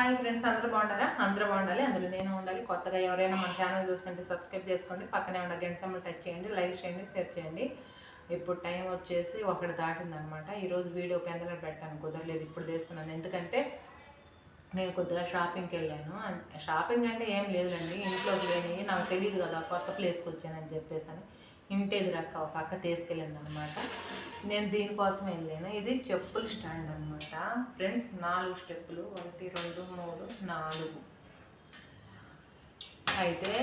Hi friends అందరూ బాగుంటారా అందరూ బాగుండాలి అందులో నేను ఉండాలి. కొత్తగా ఎవరైనా మన ఛానల్ చూస్తుంటే సబ్స్క్రైబ్ చేసుకోండి. పక్కనే ఉన్న గంట టచ్ చేయండి లైక్ చేయండి షేర్ చేయండి. ఇప్పుడు టైం వచ్చేసి ఒకటి దాటిందనమాట. ఈరోజు వీడియో పెందలో పెట్టాను కుదరలేదు ఇప్పుడు తీస్తున్నాను ఎందుకంటే నేను కొద్దిగా షాపింగ్కి వెళ్ళాను. షాపింగ్ అంటే ఏం లేదండి ఇంట్లోకి లేని నాకు తెలియదు కదా కొత్త ప్లేస్కి వచ్చానని చెప్పేసి అని ఇంటి ఎదురక్క ఒక పక్క తీసుకెళ్ళింది అనమాట నేను దీనికోసం వెళ్ళాను. ఇది చెప్పుల స్టాండ్ అనమాట. ఫ్రెండ్స్ నాలుగు స్టెప్పులు. ఒకటి రెండు మూడు నాలుగు. అయితే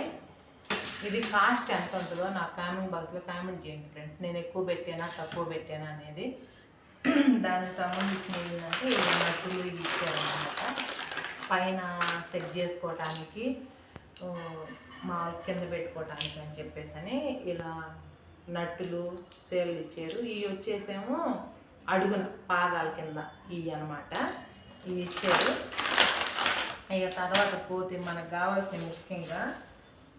ఇది కాస్ట్ ఎంత ఉంటుందో నాకు కామెంట్ బాక్స్లో కామెంట్ చేయండి ఫ్రెండ్స్. నేను ఎక్కువ పెట్టానా తక్కువ పెట్టానా అనేది. దానికి సంబంధించిన ఏంటంటే ఇది నట్టులు ఇచ్చారనమాట. పైన సెట్ చేసుకోవటానికి మా కింద పెట్టుకోవటానికి అని చెప్పేసి అని ఇలా నట్టులు సేలు ఇచ్చారు. ఇవి వచ్చేసేమో అడుగున పాదాల కింద ఇవి అనమాట ఇవి ఇచ్చారు. ఇక తర్వాత పోతే మనకు కావాల్సిన ముఖ్యంగా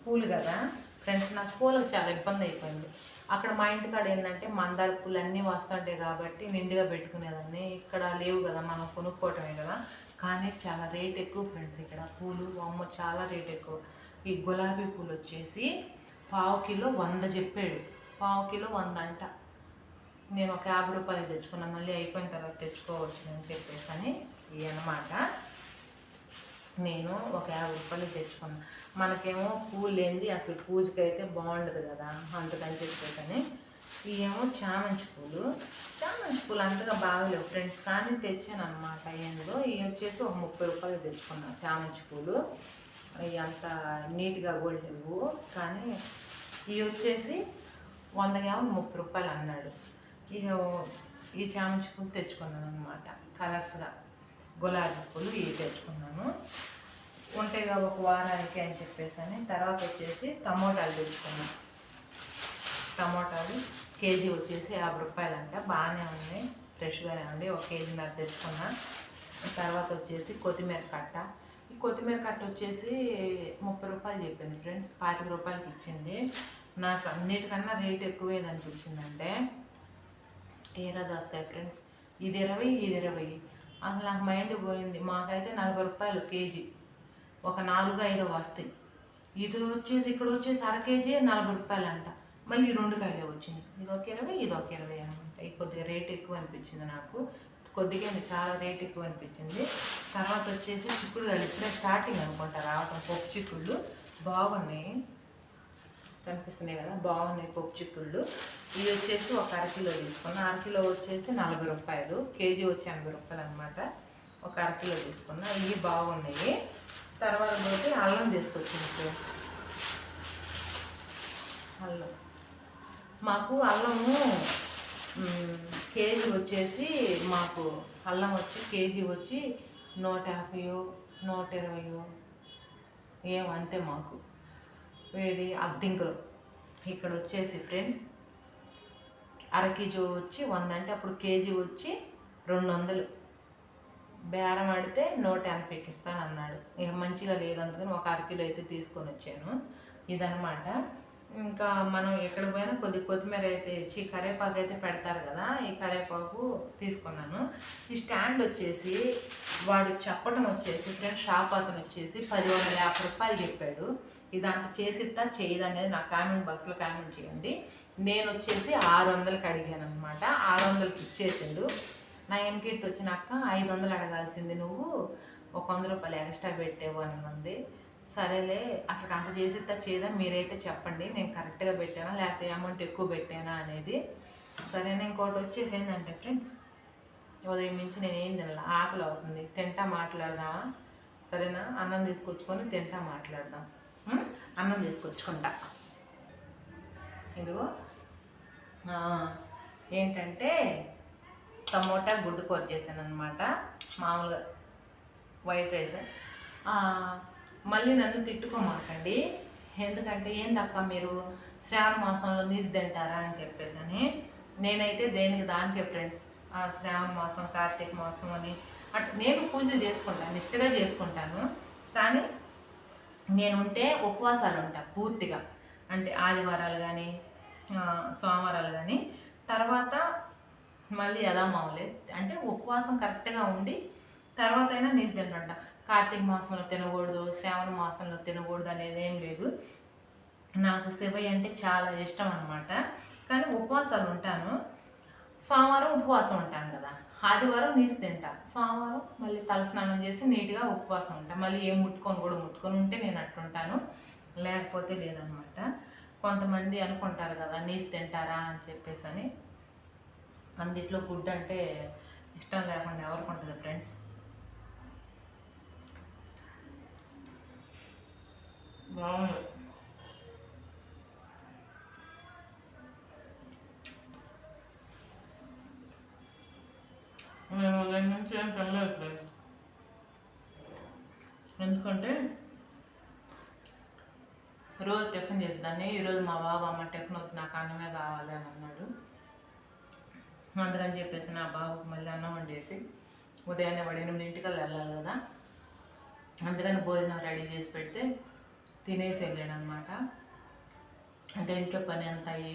పూలు కదా. ఫ్రెండ్స్ నాకు పూలకు చాలా ఇబ్బంది అయిపోయింది. అక్కడ మా ఇంటికాడ ఏంటంటే మందార పూలు అన్నీ వస్తుంటాయి కాబట్టి నిండుగా పెట్టుకునేదాన్ని. ఇక్కడ లేవు కదా మనం కొనుక్కోవటమే కదా. కానీ చాలా రేట్ ఎక్కువ ఫ్రెండ్స్ ఇక్కడ. పూలు అమ్మ చాలా రేట్ ఎక్కువ. ఈ గులాబీ పూలు వచ్చేసి పావు కిలో వంద చెప్పాడు. పావు కిలో వంద అంట. నేను ఒక యాభై రూపాయలు తెచ్చుకున్నా మళ్ళీ అయిపోయిన తర్వాత తెచ్చుకోవచ్చు అని చెప్పేసి అని ఇవి అనమాట నేను ఒక యాభై రూపాయలు తెచ్చుకున్నా. మనకేమో పూలు లేనిది అసలు పూజకి అయితే బాగుండదు కదా అందుకని చెప్పేసి అని ఇవేమో చామంతి పూలు చామంతి పూలు అంతగా బాగలేవు ఫ్రెండ్స్ కానీ తెచ్చాను అనమాట ఏందో ఇవి వచ్చేసి ఒక ముప్పై రూపాయలు తెచ్చుకున్నా చామంతి పూలు ఇవి అంత నీట్గా కూడా కానీ ఇవి వచ్చేసి వంద గ్రాములు ముప్పై రూపాయలు అన్నాడు. ఇక ఈ చామంతి పూలు తెచ్చుకున్నాను అనమాట కలర్స్గా. గులాబీ పూలు ఇవి తెచ్చుకున్నాను. ఉంటాయిగా ఒక వారానికి అని చెప్పేసి అని తర్వాత వచ్చేసి టమోటాలు తెచ్చుకున్నాను టమోటాలు కేజీ వచ్చేసి యాభై రూపాయలు అంట బాగానే ఉన్నాయి. ఫ్రెష్గానే ఉంది. ఒక కేజీ నాకు తెచ్చుకున్నా. తర్వాత వచ్చేసి కొత్తిమీర కట్ట. ఈ కొత్తిమీర కట్ట వచ్చేసి ముప్పై రూపాయలు చెప్పింది ఫ్రెండ్స్. పాతిక రూపాయలకి ఇచ్చింది. నాకు అన్నిటికన్నా రేట్ ఎక్కువ అనిపించిందంటే తీరా దోసకాయ ఫ్రెండ్స్. ఇది ఇరవై ఇది ఇరవై. అసలు నాకు మైండ్ పోయింది. మాకైతే నలభై రూపాయలు కేజీ. ఒక నాలుగు ఐదు వస్తాయి. ఇది వచ్చేసి ఇక్కడ వచ్చేసి అర కేజీ నలభై రూపాయలు అంట మళ్ళీ రెండు కాయలే వచ్చింది. ఇది ఒక ఇరవై ఇది ఒక ఇరవై అనమాట. ఈ కొద్దిగా రేట్ ఎక్కువ అనిపించింది నాకు. కొద్దిగా చాలా రేట్ ఎక్కువ అనిపించింది. తర్వాత వచ్చేసి చిక్కుడుగాయలు ఇప్పుడే స్టార్టింగ్ అనుకుంటా రావటం. పప్పు చిక్కుళ్ళు బాగున్నాయి. కనిపిస్తున్నాయి కదా? బాగున్నాయి పప్పు చిక్కుళ్ళు. ఇవి వచ్చేసి ఒక అరకిలో తీసుకున్నా. అరకిలో వచ్చేసి నలభై రూపాయలు. కేజీ వచ్చి ఎనభై రూపాయలు అనమాట. ఒక అరకిలో తీసుకున్నా. ఇవి బాగున్నాయి. తర్వాత పోతే అల్లం తీసుకొచ్చింది ఫ్రెండ్స్. అల్లం. మాకు అల్లము కేజీ వచ్చేసి మాకు అల్లం వచ్చి కేజీ వచ్చి నూట యాభైయో నూట ఇరవయో ఏం అంతే మాకు. వేది అద్దెంకులు. ఇక్కడ వచ్చేసి ఫ్రెండ్స్ అర కేజీ వచ్చి వంద అంటే అప్పుడు కేజీ వచ్చి రెండు వందలు బేరం ఆడితే నూట ఎనభైకి ఇస్తానన్నాడు. ఇక మంచిగా లేదు అందుకని ఒక అరకిలో అయితే తీసుకొని వచ్చాను. ఇదనమాట ఇంకా మనం ఎక్కడ పోయినా కొద్ది కొత్తిమీర అయితే ఇచ్చి కరివేపాకు అయితే పెడతారు కదా ఈ కరివేపాకు తీసుకున్నాను. ఈ స్టాండ్ వచ్చేసి వాడు చెప్పడం వచ్చేసి ఫ్రెండ్ షాప్ అతను వచ్చేసి పది వందల యాభై రూపాయలు చెప్పాడు. ఇదంతా చేసిద్దా చేయదు అనేది నా కామెంట్ బాక్స్లో కామెంట్ చేయండి. నేను వచ్చేసి ఆరు వందలకి అడిగాను అనమాట ఆరు వందలకి ఇచ్చేసిండు. నా వెనకిటి వచ్చినాక ఐదు వందలు అడగాల్సింది నువ్వు. ఒక వంద రూపాయలు ఎక్స్ట్రా పెట్టేవు అని ఉంది సరేలే అసలు అంత చేసిద్దా చేయదా మీరైతే చెప్పండి నేను కరెక్ట్గా పెట్టానా లేకపోతే అమౌంట్ ఎక్కువ పెట్టానా అనేది. సరే ఇంకోటి వచ్చేసి ఏంటంటే ఫ్రెండ్స్ ఉదయం నుంచి నేను ఏం తినాలి ఆకలి అవుతుంది తింటా మాట్లాడదామా? సరేనా? అన్నం తీసుకొచ్చుకొని తింటా మాట్లాడదాం. అన్నం తీసుకొచ్చుకుంటా. ఇదిగో ఏంటంటే టమోటా గుడ్డు కూర చేశాను అనమాట మామూలుగా వైట్ రైస్. మళ్ళీ నన్ను తిట్టుకోమాకండి. ఎందుకంటే ఏందక్క మీరు? శ్రావణ మాసంలో నీసు తింటారా అని చెప్పేసి అని నేనైతే దేనికి దానికే ఫ్రెండ్స్. ఆ శ్రావణ మాసం కార్తీక మాసం అని అట్ నేను పూజలు చేసుకుంటాను నిష్ఠగా చేసుకుంటాను. కానీ నేను ఉంటే ఉపవాసాలు ఉంటా పూర్తిగా. అంటే ఆదివారాలు కానీ సోమవారాలు కానీ తర్వాత మళ్ళీ ఎలా మామూలే? అంటే ఉపవాసం కరెక్ట్గా ఉండి తర్వాత అయినా నీసు తింటంట. కార్తీక మాసంలో తినకూడదు శ్రావణ మాసంలో తినకూడదు అనేది ఏం లేదు. నాకు శివయ్య అంటే చాలా ఇష్టం అనమాట కానీ ఉపవాసాలు ఉంటాను. సోమవారం ఉపవాసం ఉంటాను కదా. ఆదివారం నీసు తింటా. సోమవారం మళ్ళీ తలస్నానం చేసి నీట్గా ఉపవాసం ఉంటాను మళ్ళీ ఏం ముట్టుకొని కూడా ముట్టుకొని ఉంటే నేను అట్టుంటాను. లేకపోతే లేదనమాట కొంతమంది అనుకుంటారు కదా నీసు తింటారా అని చెప్పేసి అని అందిట్లో గుడ్ అంటే ఇష్టం లేకుండా ఎవరికి ఉంటుంది ఫ్రెండ్స్? బాగుంది మేము ఉదయం నుంచి ఏం తినలేదు ఫ్రెండ్స్ ఎందుకంటే రోజు టిఫిన్ చేసేదాన్ని ఈరోజు మా బాబు అమ్మ టిఫిన్ వద్దు నాకు అన్నమే కావాలి అని అన్నాడు. అందుకని చెప్పేసి నా బాబుకి మళ్ళీ అన్నం వండేసి ఉదయాన్నే వాడు ఎనిమిదింటికల్లా వెళ్ళాలి కదా. అందుకని భోజనం రెడీ చేసి పెడితే తినేసి వెళ్ళాడు అనమాట అంటే ఇంట్లో పని అంత అయ్యి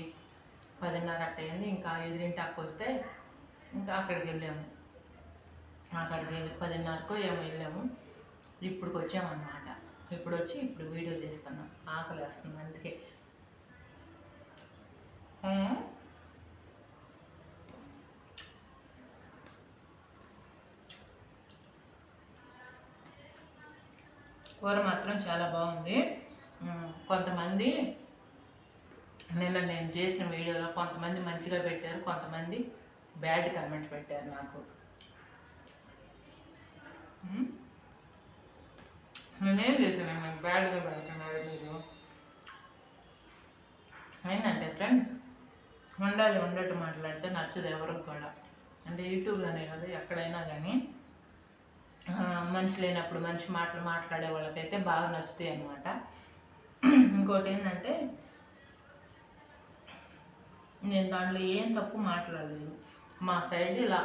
పదిన్నర అట్ట అయింది ఇంకా ఎదురింటి అక్క వస్తే ఇంకా అక్కడికి వెళ్ళాము అక్కడికి వెళ్ళి పదిన్నరకు ఏమో వెళ్ళాము. ఇప్పుడుకి వచ్చామన్నమాట ఇప్పుడు వచ్చి ఇప్పుడు వీడియో తీస్తున్నాం. ఆకలి వేస్తుంది అందుకే కూర మాత్రం చాలా బాగుంది. కొంతమంది నిన్న నేను చేసిన వీడియోలో కొంతమంది మంచిగా పెట్టారు కొంతమంది బ్యాడ్ కామెంట్ పెట్టారు నాకు. నేనేం చేశాను? నాకు బ్యాడ్గా పెడుతున్నారు మీరు ఏంటంటే ఫ్రెండ్ ఉండాలి ఉండట్టు మాట్లాడితే నచ్చదు ఎవరికి కూడా. అంటే యూట్యూబ్లోనే కాదు ఎక్కడైనా కానీ మనిషి లేనప్పుడు మంచి మాటలు మాట్లాడే వాళ్ళకైతే బాగా నచ్చుతాయి అనమాట ఇంకోటి ఏంటంటే నేను దాంట్లో ఏం తప్పు మాట్లాడలేదు. మా సైడ్ ఇలా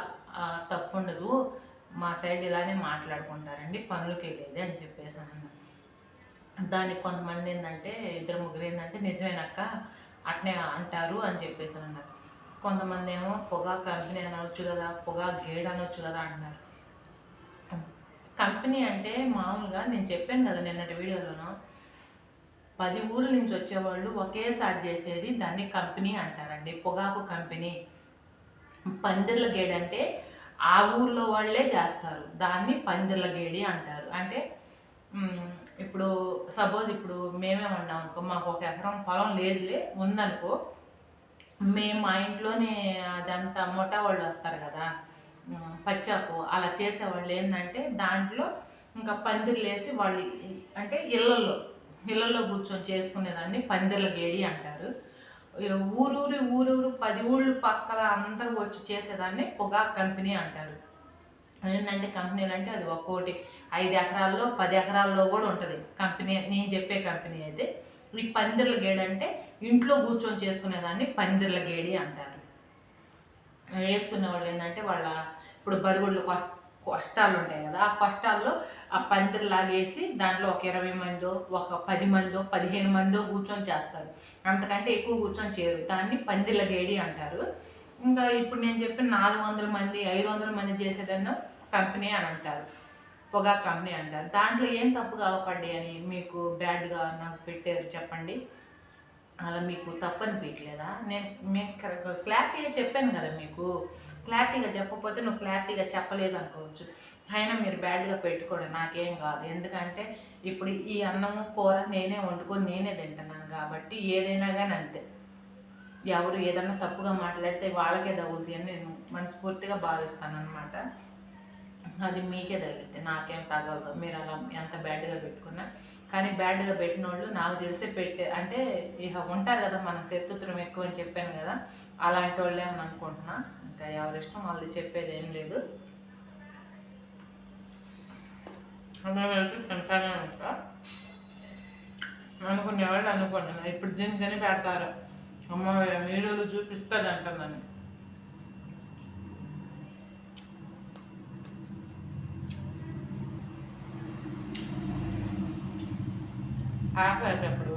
తప్పు ఉండదు. మా సైడ్ ఇలానే మాట్లాడుకుంటారండి. పనులకి వెళ్ళేది అని చెప్పేసి అన్న దానికి కొంతమంది ఏంటంటే ఇద్దరు ముగ్గురు ఏంటంటే నిజమేనక్క అట్నే అంటారు అని చెప్పేసి అన్నారు. కొంతమంది ఏమో పొగా కంపెనీ అనవచ్చు కదా పొగా గేడ్ అనవచ్చు కదా అంటున్నారు. కంపెనీ అంటే మామూలుగా నేను చెప్పాను కదా నిన్నటి వీడియోలోనూ పది ఊర్ల నుంచి వచ్చేవాళ్ళు ఒకేసారి చేసేది దాన్ని కంపెనీ అంటారండి. పొగాకు కంపెనీ. పందిర్ల గేడి అంటే ఆ ఊర్లో వాళ్ళే చేస్తారు. దాన్ని పందిర్ల గేడి అంటారు. అంటే ఇప్పుడు సపోజ్ ఇప్పుడు మేమేమన్నాం అనుకో మాకు ఒక ఎకరం పొలం లేదులే ఉందనుకో మేము మా ఇంట్లోనే అదంతా మొట్టా వాళ్ళు వస్తారు కదా పచ్చాకు అలా చేసేవాళ్ళు ఏంటంటే దాంట్లో ఇంకా పందిర్లు వేసి వాళ్ళు అంటే ఇళ్ళల్లో ఇళ్ళల్లో కూర్చొని చేసుకునేదాన్ని పందిర్ల గేడి అంటారు. ఊరూరు ఊరూరి ఊరూరు పది ఊళ్ళు పక్కల అందరూ వచ్చి చేసేదాన్ని పొగాకు కంపెనీ అంటారు. ఏంటంటే కంపెనీలు అంటే అది ఒక్కోటి ఐదు ఎకరాల్లో పది ఎకరాల్లో కూడా ఉంటుంది కంపెనీ నేను చెప్పే కంపెనీ అయితే. ఈ పందిర్ల గేడి అంటే ఇంట్లో కూర్చొని చేసుకునేదాన్ని పందిర్ల గేడి అంటారు. వేసుకునే వాళ్ళు ఏంటంటే వాళ్ళ ఇప్పుడు బరుగుళ్ళకి వస్త కష్టాలు ఉంటాయి కదా. ఆ కష్టాల్లో ఆ పందిరి లాగేసి దాంట్లో ఒక ఇరవై మందో ఒక పది మందో పదిహేను మందో కూర్చొని చేస్తారు. అంతకంటే ఎక్కువ కూర్చొని చేయరు. దాన్ని పందిర్ల గేడి అంటారు. ఇంకా ఇప్పుడు నేను చెప్పిన నాలుగు వందల మంది ఐదు వందల మంది చేసేదన్న కంపెనీ అని అంటారు. పొగా కంపెనీ అంటారు. దాంట్లో ఏం తప్పు కావపడ్డాయి అని మీకు బ్యాడ్గా నాకు పెట్టారు చెప్పండి. అలా మీకు తప్పు అనిపించలేదా నేను మీకు క్లారిటీగా చెప్పాను కదా మీకు. క్లారిటీగా చెప్పకపోతే నువ్వు క్లారిటీగా చెప్పలేదు అనుకోవచ్చు. అయినా మీరు బ్యాడ్గా పెట్టుకోవడం నాకేం కాదు. ఎందుకంటే ఇప్పుడు ఈ అన్నము కూర నేనే వండుకొని నేనే తింటున్నాను కాబట్టి ఏదైనా కానీ అంతే. ఎవరు ఏదన్నా తప్పుగా మాట్లాడితే వాళ్ళకే తగులుతాయి అని నేను మనస్ఫూర్తిగా భావిస్తాను అనమాట అది మీకే తగిలితే నాకేం తగలదు. మీరు అలా ఎంత బ్యాడ్గా పెట్టుకున్నా. కానీ బ్యాడ్గా పెట్టిన వాళ్ళు నాకు తెలిసి పెట్టే అంటే ఇక ఉంటారు కదా మనకు శత్రుత్వం ఎక్కువ అని చెప్పాను కదా అలాంటి వాళ్ళే అని అనుకుంటున్నా. ఇంకా ఎవరి ఇష్టం వాళ్ళు చెప్పేది ఏం లేదు. తింటానే ఉంటా అనుకునేవాళ్ళు అనుకున్నాను ఇప్పుడు దీనికని పెడతారు. అమ్మ వీడియోలు చూపిస్తుంది అంటుందని ఆపేటప్పుడు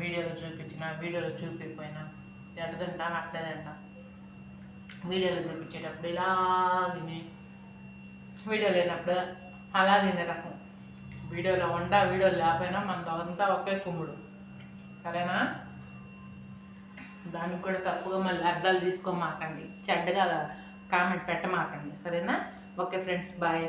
వీడియోలో చూపించిన వీడియోలో చూపిపోయినా ఎడదంట అట్టదంట వీడియోలో చూపించేటప్పుడు ఇలా తిని వీడియో లేనప్పుడు అలా తినే రకం. వీడియోలో ఉండ వీడియో లేకపోయినా మనతో అంతా ఒకే కుమ్ముడు. సరేనా? దానికి కూడా తప్పుగా మళ్ళీ అర్థాలు తీసుకోమాకండి. చెడ్డగా కామెంట్ పెట్టమాకండి. సరేనా? Okay friends bye.